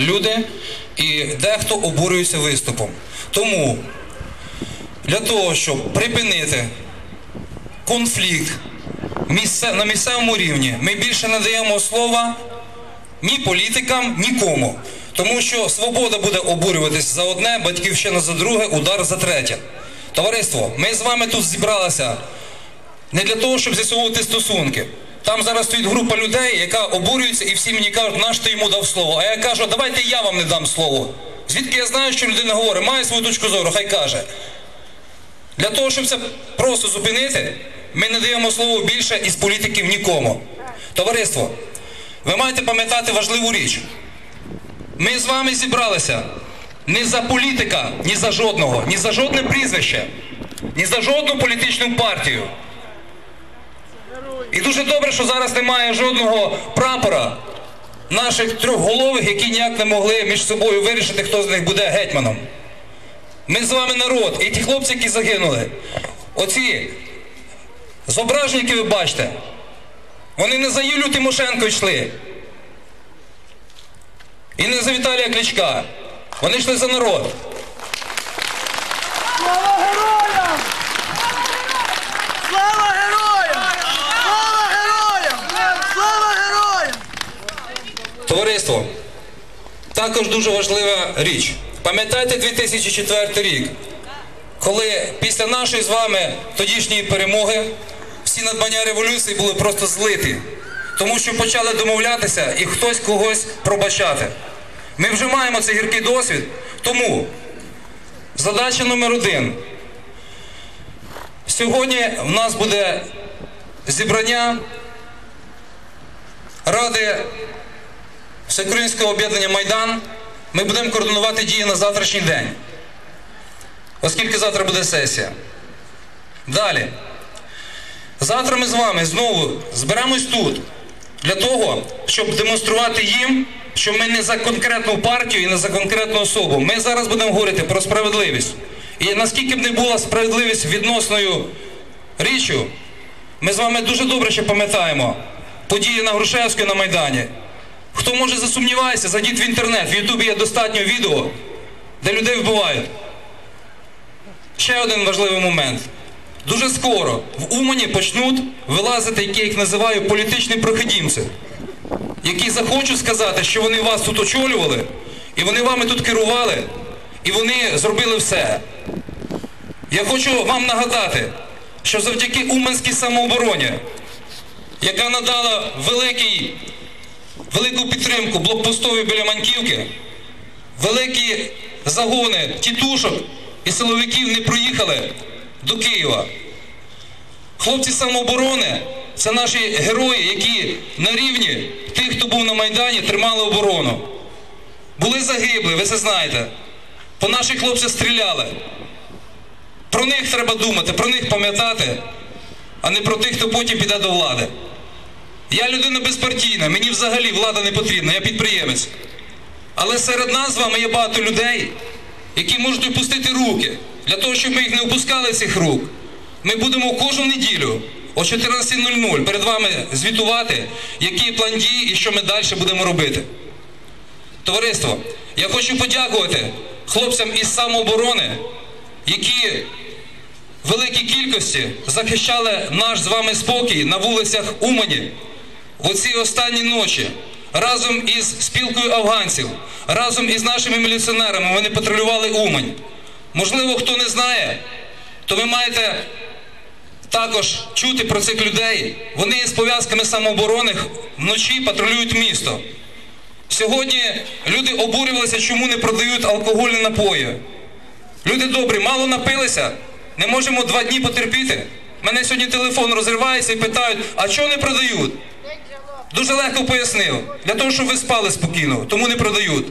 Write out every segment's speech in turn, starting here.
люди, і дехто обурюється виступом. Тому для того, щоб припинити конфлікт на місцевому рівні, ми більше не даємо слова ні політикам, нікому. Тому що свобода буде обурюватись за одне, батьківщина за друге, удар за третє. Товариство, ми з вами тут зібралися не для того, щоб з'ясовувати стосунки. Там зараз стоїть група людей, яка обурюється, і всі мені кажуть, наш ти йому дав слово. А я кажу, давайте я вам не дам слово. Звідки я знаю, що людина говорить, має свою точку зору, хай каже. Для того, щоб це просто зупинити, ми не даємо слово більше із політиків нікому. Товариство, ви маєте пам'ятати важливу річ. Ми з вами зібралися не за політика, ні за жодного, ні за жодне прізвище, ні за жодну політичну партію. І дуже добре, що зараз немає жодного прапора наших трьохголових, які ніяк не могли між собою вирішити, хто з них буде гетьманом. Ми з вами народ, і ті хлопці, які загинули, оці зображення, які ви бачите, вони не за Юлю Тимошенко йшли. І не за Віталія Кличка. Вони йшли за народ. Слава героям! Слава героям! Слава героям! Слава героям! Товариство, також дуже важлива річ. Пам'ятаєте 2004 рік, коли після нашої з вами тодішньої перемоги всі надбання революції були просто злиті, тому що почали домовлятися і хтось когось пробачати. Ми вже маємо цей гіркий досвід, тому задача номер один. Сьогодні в нас буде зібрання Ради Всеукраїнського об'єднання Майдан ми будемо координувати дії на завтрашній день, оскільки завтра буде сесія. Далі. Завтра ми з вами знову зберемось тут для того, щоб демонструвати їм, що ми не за конкретну партію і не за конкретну особу. Ми зараз будемо говорити про справедливість. І наскільки б не була справедливість відносною річчю, ми з вами дуже добре ще пам'ятаємо події на Грушевську і на Майдані. Хто може засумнівається, зайдіть в інтернет. В Ютубі є достатньо відео, де людей вбивають. Ще один важливий момент. Дуже скоро в Умані почнуть вилазити, які я їх називаю, політичні проходімці, які захочуть сказати, що вони вас тут очолювали, і вони вами тут керували, і вони зробили все. Я хочу вам нагадати, що завдяки Уманській самообороні, яка надала великий велику підтримку блокпостові біля Маньківки, великі загони тітушок і силовиків не проїхали до Києва. Хлопці самооборони це наші герої, які на рівні тих, хто був на Майдані, тримали оборону. Були загибли, ви це знаєте. По наших хлопцях стріляли. Про них треба думати, про них пам'ятати, а не про тих, хто потім піде до влади. Я людина безпартійна, мені взагалі влада не потрібна, я підприємець. Але серед нас з вами є багато людей, які можуть опустити руки. Для того, щоб ми їх не опускали цих рук, ми будемо кожну неділю о 14.00 перед вами звітувати, який план дій і що ми далі будемо робити. Товариство, я хочу подякувати хлопцям із самооборони, які в великій кількості захищали наш з вами спокій на вулицях Умані в оці останні ночі. Разом із спілкою афганців, разом із нашими міліціонерами вони патрулювали Умань. Можливо, хто не знає, то ви маєте також чути про цих людей. Вони з пов'язками самооборони вночі патрулюють місто. Сьогодні люди обурювалися, чому не продають алкогольні напої. Люди добрі, мало напилися, не можемо два дні потерпіти. Мене сьогодні телефон розривається і питають, а чого не продають? Дуже легко пояснив. Для того, щоб ви спали спокійно, тому не продають.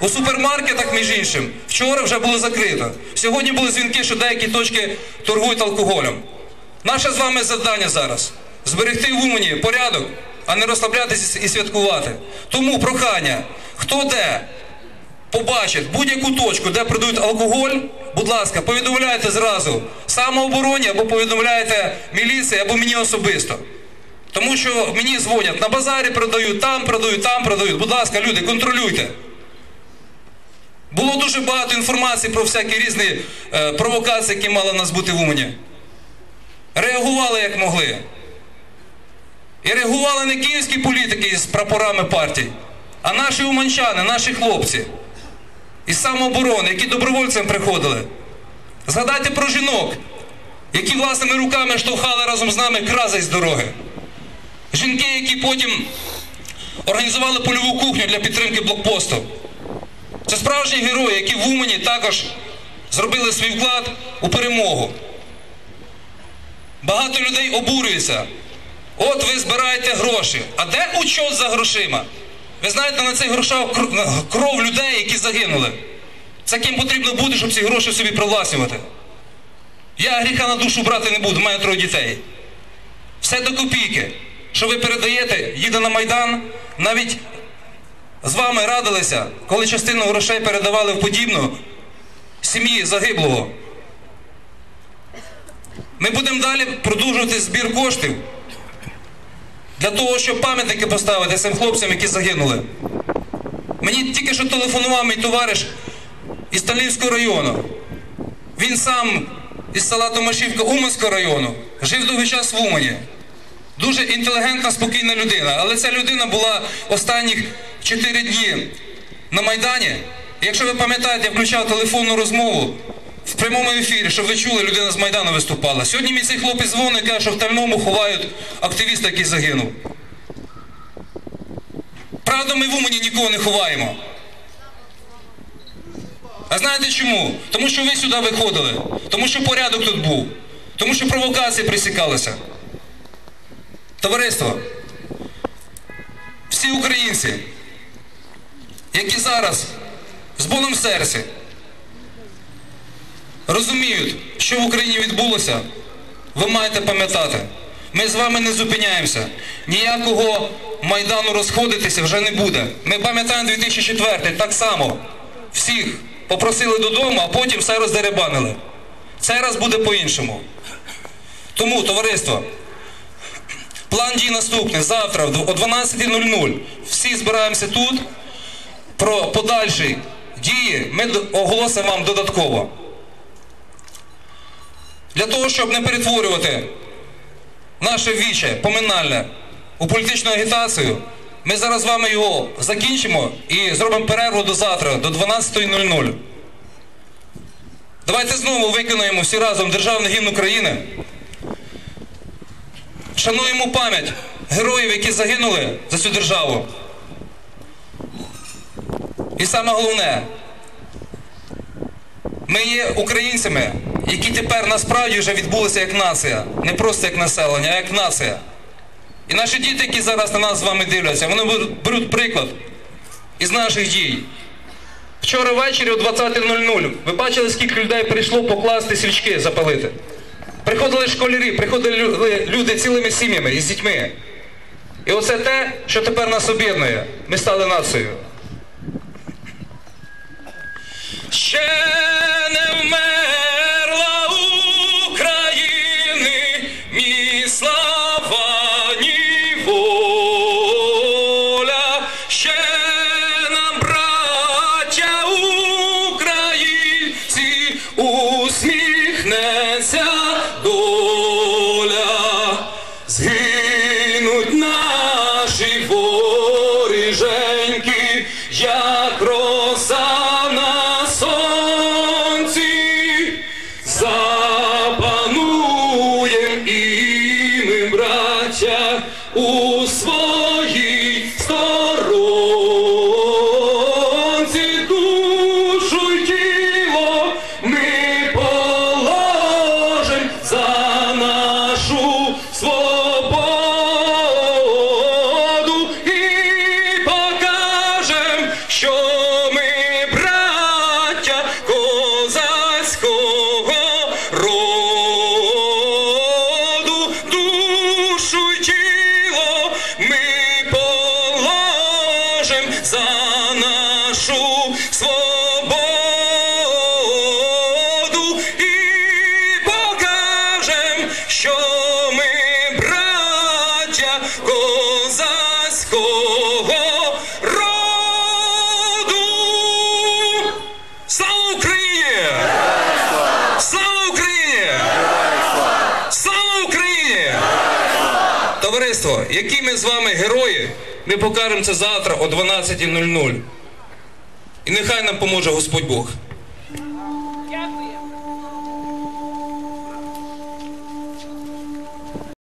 У супермаркетах, між іншим, вчора вже було закрито. Сьогодні були дзвінки, що деякі точки торгують алкоголем. Наше з вами завдання зараз зберегти в Умані порядок, а не розслаблятися і святкувати. Тому прохання, хто де побачить будь-яку точку, де продають алкоголь, будь ласка, повідомляйте зразу самообороні або повідомляйте міліції, або мені особисто. Тому що мені дзвонять, на базарі продають, там продають, там продають. Будь ласка, люди, контролюйте. Було дуже багато інформації про всякі різні е, провокації, які мали нас бути в Умані. Реагували як могли. І реагували не київські політики з прапорами партій, а наші уманчани, наші хлопці із самооборони, які добровольцям приходили. Згадайте про жінок, які власними руками штовхали разом з нами крази з дороги. Жінки, які потім організували польову кухню для підтримки блокпосту. Це справжні герої, які в Умані також зробили свій вклад у перемогу. Багато людей обурюється. От ви збираєте гроші. А де учет за грошима? Ви знаєте, на цих грошах кров людей, які загинули. Це ким потрібно бути, щоб ці гроші собі привласнювати. Я гріха на душу брати не буду, маю троє дітей. Все до копійки. Що ви передаєте, їде на Майдан, навіть з вами радилися, коли частину грошей передавали в подібну сім'ї загиблого. Ми будемо далі продовжувати збір коштів для того, щоб пам'ятники поставити цим хлопцям, які загинули. Мені тільки що телефонував мій товариш із Талівського району. Він сам із села Томашівка Уманського району, жив довгий час в Умані. Дуже інтелігентна, спокійна людина. Але ця людина була останніх 4 дні на Майдані. Якщо ви пам'ятаєте, я включав телефонну розмову в прямому ефірі, щоб ви чули, людина з Майдану виступала. Сьогодні мій цей хлопець дзвонить і каже, що в Тальному ховають активіста, який загинув. Правда, ми в Умані нікого не ховаємо. А знаєте чому? Тому що ви сюди виходили, тому що порядок тут був, тому що провокації присікалися. Товариство, всі українці, які зараз з болем серці розуміють, що в Україні відбулося, ви маєте пам'ятати. Ми з вами не зупиняємося. Ніякого майдану розходитися вже не буде. Ми пам'ятаємо 2004 так само. Всіх попросили додому, а потім все роздеребанили. Цей раз буде по-іншому. Тому, товариство, план дій наступний. Завтра о 12.00 всі збираємося тут. Про подальші дії ми оголосимо вам додатково. Для того, щоб не перетворювати наше віче поминальне у політичну агітацію, ми зараз з вами його закінчимо і зробимо перерву до завтра, до 12.00. Давайте знову виконаємо всі разом Державний гімн України. Шануємо пам'ять героїв, які загинули за цю державу. І саме головне, ми є українцями, які тепер насправді вже відбулися як нація. Не просто як населення, а як нація. І наші діти, які зараз на нас з вами дивляться, вони беруть- приклад із наших дій. Вчора ввечері о 20.00 ви бачили, скільки людей прийшло покласти свічки запалити. Приходили школярі, приходили люди цілими сім'ями і з дітьми. І оце те, що тепер нас об'єднує. Ми стали нацією. Ще не вмерла Товариство, які ми з вами герої, ми покажемо це завтра о 12.00. І нехай нам поможе Господь Бог.